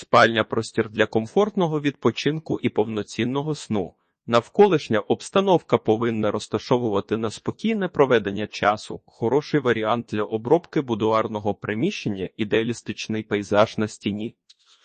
Спальня простір для комфортного відпочинку і повноцінного сну. Навколишня обстановка повинна розташовувати на спокійне проведення часу, хороший варіант для обробки будуарного приміщення, ідеалістичний пейзаж на стіні.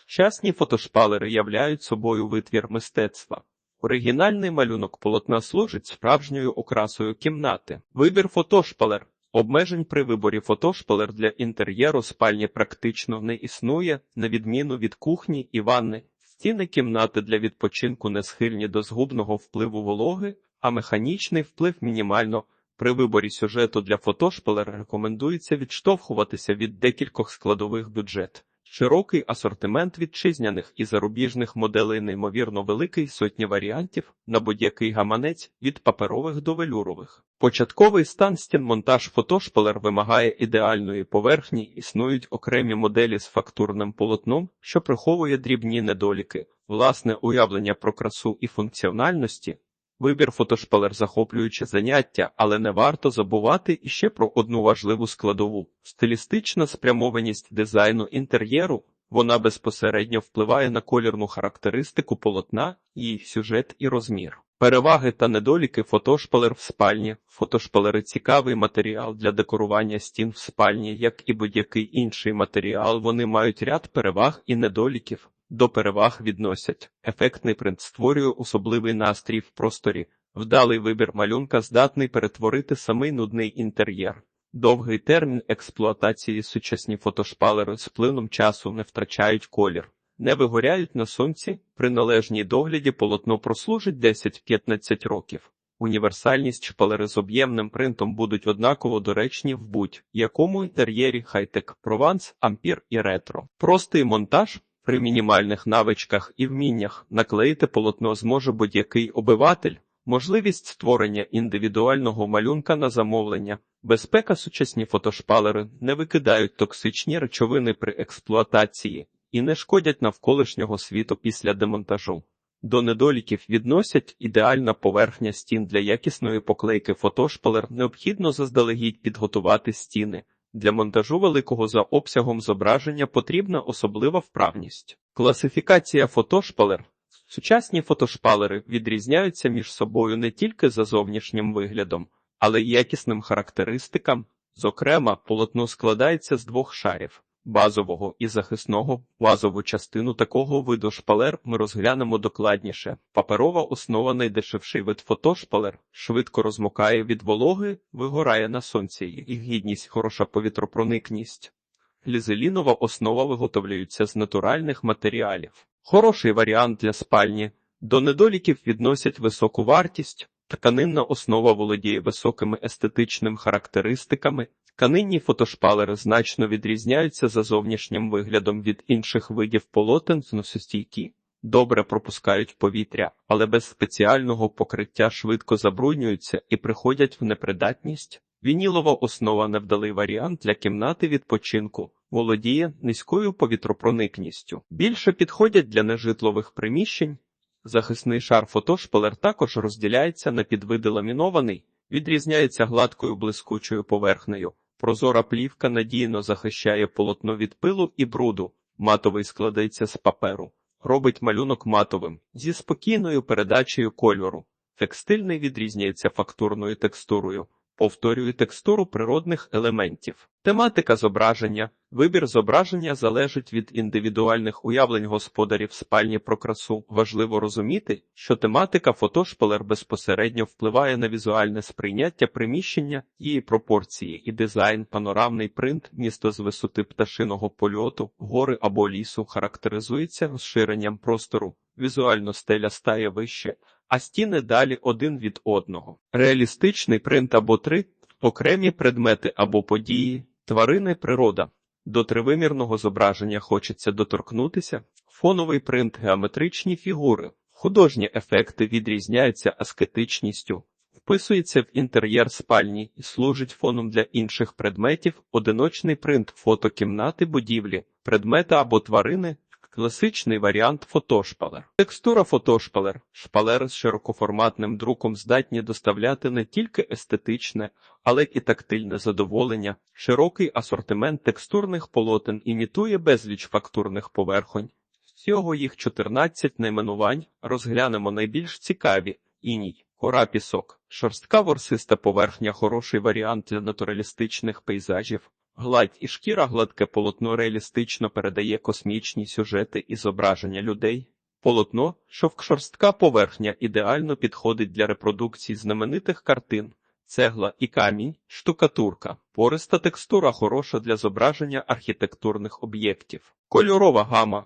Сучасні фотошпалери являють собою витвір мистецтва. Оригінальний малюнок полотна служить справжньою окрасою кімнати. Вибір фотошпалер. Обмежень при виборі фотошпалер для інтер'єру спальні практично не існує, на відміну від кухні і ванни. Стіни кімнати для відпочинку не схильні до згубного впливу вологи, а механічний вплив мінімально. При виборі сюжету для фотошпалера рекомендується відштовхуватися від декількох складових бюджет. Широкий асортимент вітчизняних і зарубіжних моделей неймовірно великий сотні варіантів на будь-який гаманець від паперових до велюрових. Початковий стан стін монтаж фотошпалер вимагає ідеальної поверхні, існують окремі моделі з фактурним полотном, що приховує дрібні недоліки, власне уявлення про красу і функціональності. Вибір фотошпалер захоплююче заняття, але не варто забувати іще про одну важливу складову стилістична спрямованість дизайну інтер'єру. Вона безпосередньо впливає на колірну характеристику полотна, її сюжет і розмір. Переваги та недоліки фотошпалер в спальні. Фотошпалери цікавий матеріал для декорування стін в спальні, як і будь-який інший матеріал. Вони мають ряд переваг і недоліків. До переваг відносять ефектний принт створює особливий настрій в просторі, вдалий вибір малюнка здатний перетворити самий нудний інтер'єр. Довгий термін експлуатації сучасні фотошпалери з плином часу не втрачають колір, не вигоряють на сонці, при належній догляді полотно прослужить 10-15 років. Універсальність шпалери з об'ємним принтом будуть однаково доречні в будь-якому інтер'єрі хай-тек, прованс, ампір і ретро. Простий монтаж при мінімальних навичках і вміннях наклеїти полотно зможе будь-який обиватель, можливість створення індивідуального малюнка на замовлення, безпека сучасні фотошпалери не викидають токсичні речовини при експлуатації і не шкодять навколишнього світу після демонтажу. До недоліків відносять ідеальна поверхня стін для якісної поклейки фотошпалер необхідно заздалегідь підготувати стіни. Для монтажу великого за обсягом зображення потрібна особлива вправність. Класифікація фотошпалер. Сучасні фотошпалери відрізняються між собою не тільки за зовнішнім виглядом, але й якісним характеристикам. Зокрема, полотно складається з двох шарів базового і захисного. Базову частину такого виду шпалер ми розглянемо докладніше. Паперова основа найдешевший вид фотошпалер, швидко розмокає від вологи, вигорає на сонці, їх гідність, хороша повітропроникність. Лізелінова основа виготовляється з натуральних матеріалів. Хороший варіант для спальні. До недоліків відносять високу вартість. Тканинна основа володіє високими естетичними характеристиками. Тканинні фотошпалери значно відрізняються за зовнішнім виглядом від інших видів полотен зносостійкі. Добре пропускають повітря, але без спеціального покриття швидко забруднюються і приходять в непридатність. Вінілова основа невдалий варіант для кімнати відпочинку, володіє низькою повітропроникністю. Більше підходять для нежитлових приміщень. Захисний шар фотошпалер також розділяється на підвиди ламінований, відрізняється гладкою блискучою поверхнею. Прозора плівка надійно захищає полотно від пилу і бруду. Матовий складається з паперу, робить малюнок матовим зі спокійною передачею кольору. Текстильний відрізняється фактурною текстурою, повторює текстуру природних елементів. Тематика зображення. Вибір зображення залежить від індивідуальних уявлень господарів спальні про красу. Важливо розуміти, що тематика фотошпалер безпосередньо впливає на візуальне сприйняття приміщення, її пропорції і дизайн, панорамний принт, місто з висоти пташиного польоту, гори або лісу характеризується розширенням простору. Візуально стеля стає вище, а стіни далі один від одного. Реалістичний принт або три окремі предмети або події, тварини, природа. До тривимірного зображення хочеться доторкнутися, фоновий принт, геометричні фігури, художні ефекти відрізняються аскетичністю, вписується в інтер'єр спальні і служить фоном для інших предметів, одиночний принт фотокімнати будівлі, предмети або тварини, Класичний варіант фотошпалер. Текстура фотошпалер. Шпалери з широкоформатним друком здатні доставляти не тільки естетичне, але і тактильне задоволення. Широкий асортимент текстурних полотен імітує безліч фактурних поверхонь. Всього їх 14 найменувань, розглянемо найбільш цікаві. Іній, кора пісок, шорстка ворсиста поверхня хороший варіант для натуралістичних пейзажів. Гладь і шкіра гладке полотно реалістично передає космічні сюжети і зображення людей. Полотно, шовкшорстка поверхня ідеально підходить для репродукції знаменитих картин. Цегла і камінь, штукатурка, пориста текстура хороша для зображення архітектурних об'єктів, кольорова гама,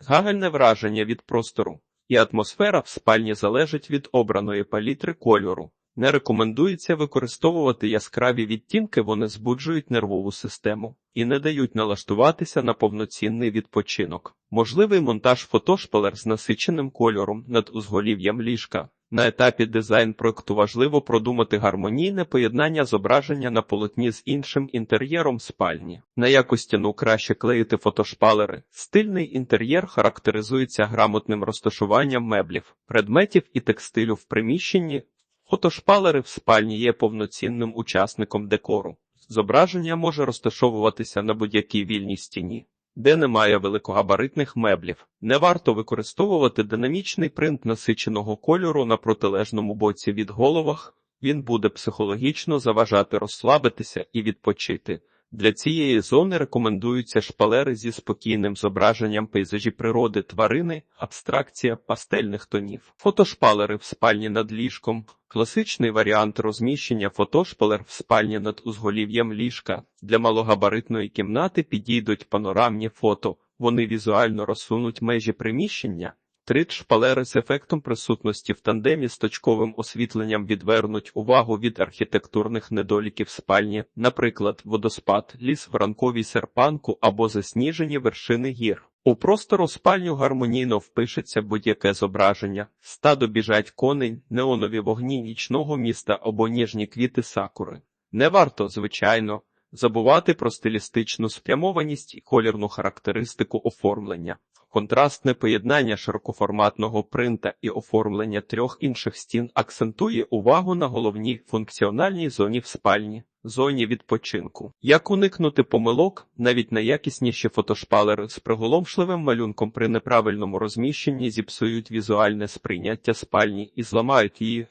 загальне враження від простору і атмосфера в спальні залежить від обраної палітри кольору. Не рекомендується використовувати яскраві відтінки, вони збуджують нервову систему і не дають налаштуватися на повноцінний відпочинок. Можливий монтаж фотошпалер з насиченим кольором над узголів'ям ліжка. На етапі дизайн проекту важливо продумати гармонійне поєднання зображення на полотні з іншим інтер'єром спальні. На яку стіну краще клеїти фотошпалери. Стильний інтер'єр характеризується грамотним розташуванням меблів, предметів і текстилю в приміщенні. Фотошпалери в спальні є повноцінним учасником декору. Зображення може розташовуватися на будь-якій вільній стіні. Де немає великогабаритних меблів, не варто використовувати динамічний принт насиченого кольору на протилежному боці від головах, він буде психологічно заважати розслабитися і відпочити. Для цієї зони рекомендуються шпалери зі спокійним зображенням пейзажі природи, тварини, абстракція пастельних тонів, фотошпалери в спальні над ліжком, класичний варіант розміщення фотошпалер в спальні над узголів'ям ліжка. Для малогабаритної кімнати підійдуть панорамні фото, вони візуально розсунуть межі приміщення. Три шпалери з ефектом присутності в тандемі з точковим освітленням відвернуть увагу від архітектурних недоліків спальні, наприклад, водоспад, ліс в ранковій серпанку або засніжені вершини гір. У простору спальню гармонійно впишеться будь-яке зображення, стадо біжать коней, неонові вогні нічного міста або ніжні квіти сакури. Не варто, звичайно, забувати про стилістичну спрямованість і колірну характеристику оформлення. Контрастне поєднання широкоформатного принта і оформлення трьох інших стін акцентує увагу на головній функціональній зоні в спальні, зоні відпочинку. Як уникнути помилок, навіть найякісніші фотошпалери з приголомшливим малюнком при неправильному розміщенні зіпсують візуальне сприйняття спальні і зламають її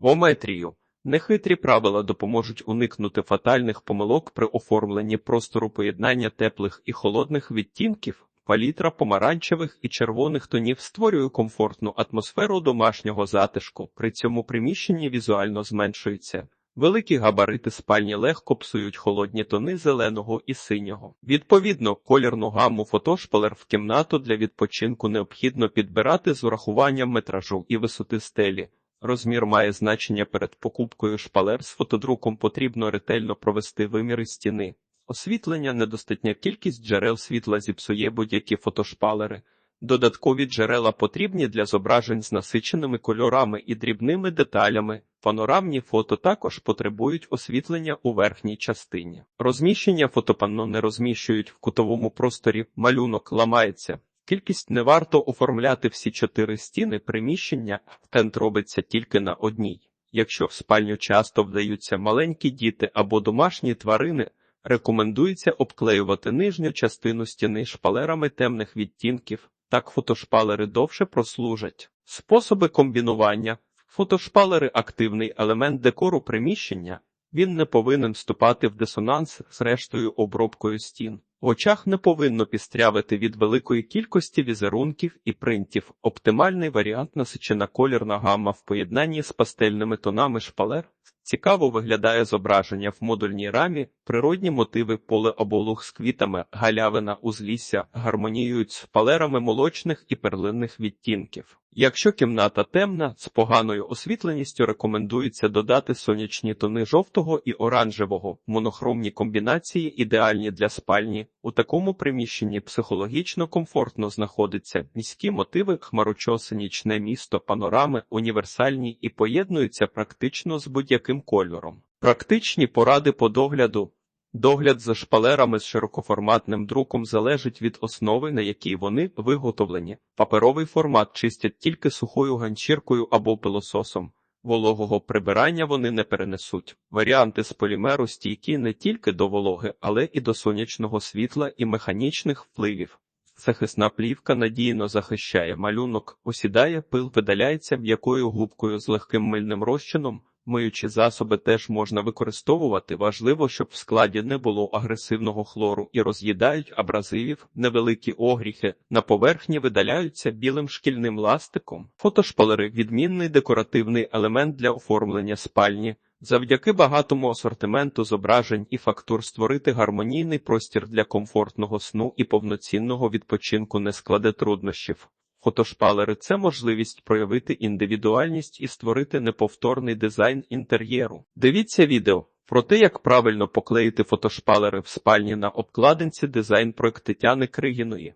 геометрію. Нехитрі правила допоможуть уникнути фатальних помилок при оформленні простору поєднання теплих і холодних відтінків. Палітра помаранчевих і червоних тонів створює комфортну атмосферу домашнього затишку. При цьому приміщенні візуально зменшується. Великі габарити спальні легко псують холодні тони зеленого і синього. Відповідно, колірну гаму фотошпалер в кімнату для відпочинку необхідно підбирати з урахуванням метражу і висоти стелі. Розмір має значення перед покупкою шпалер з фотодруком потрібно ретельно провести виміри стіни. Освітлення недостатня кількість джерел світла зіпсує будь-які фотошпалери. Додаткові джерела потрібні для зображень з насиченими кольорами і дрібними деталями. Панорамні фото також потребують освітлення у верхній частині. Розміщення фотопанно не розміщують в кутовому просторі, малюнок ламається. Кількість не варто оформляти всі чотири стіни приміщення, тент робиться тільки на одній. Якщо в спальню часто вдаються маленькі діти або домашні тварини, рекомендується обклеювати нижню частину стіни шпалерами темних відтінків, так фотошпалери довше прослужать. Способи комбінування фотошпалери активний елемент декору приміщення, він не повинен вступати в дисонанс з рештою обробкою стін. В очах не повинно пістрявити від великої кількості візерунків і принтів. Оптимальний варіант насичена колірна гамма в поєднанні з пастельними тонами шпалер. Цікаво виглядає зображення в модульній рамі, природні мотиви поле оболуг з квітами, галявина узлісся гармоніюють з палерами молочних і перлинних відтінків. Якщо кімната темна, з поганою освітленістю рекомендується додати сонячні тони жовтого і оранжевого, монохромні комбінації ідеальні для спальні. У такому приміщенні психологічно комфортно знаходиться міські мотиви, хмарочоси, нічне місто, панорами, універсальні і поєднуються практично з будь-яким кольором. Практичні поради по догляду. Догляд за шпалерами з широкоформатним друком залежить від основи, на якій вони виготовлені. Паперовий формат чистять тільки сухою ганчіркою або пилососом. Вологого прибирання вони не перенесуть. Варіанти з полімеру стійкі не тільки до вологи, але і до сонячного світла і механічних впливів. Захисна плівка надійно захищає малюнок, осідає, пил видаляється м'якою губкою з легким мильним розчином. Миючі засоби теж можна використовувати. Важливо, щоб в складі не було агресивного хлору і роз'їдають абразивів, невеликі огріхи. На поверхні видаляються білим шкільним ластиком. Фотошпалери відмінний декоративний елемент для оформлення спальні. Завдяки багатому асортименту зображень і фактур створити гармонійний простір для комфортного сну і повноцінного відпочинку не складе труднощів. Фотошпалери це можливість проявити індивідуальність і створити неповторний дизайн інтер'єру. Дивіться відео про те, як правильно поклеїти фотошпалери в спальні на обкладинці дизайн проект Тетяни Кригіної.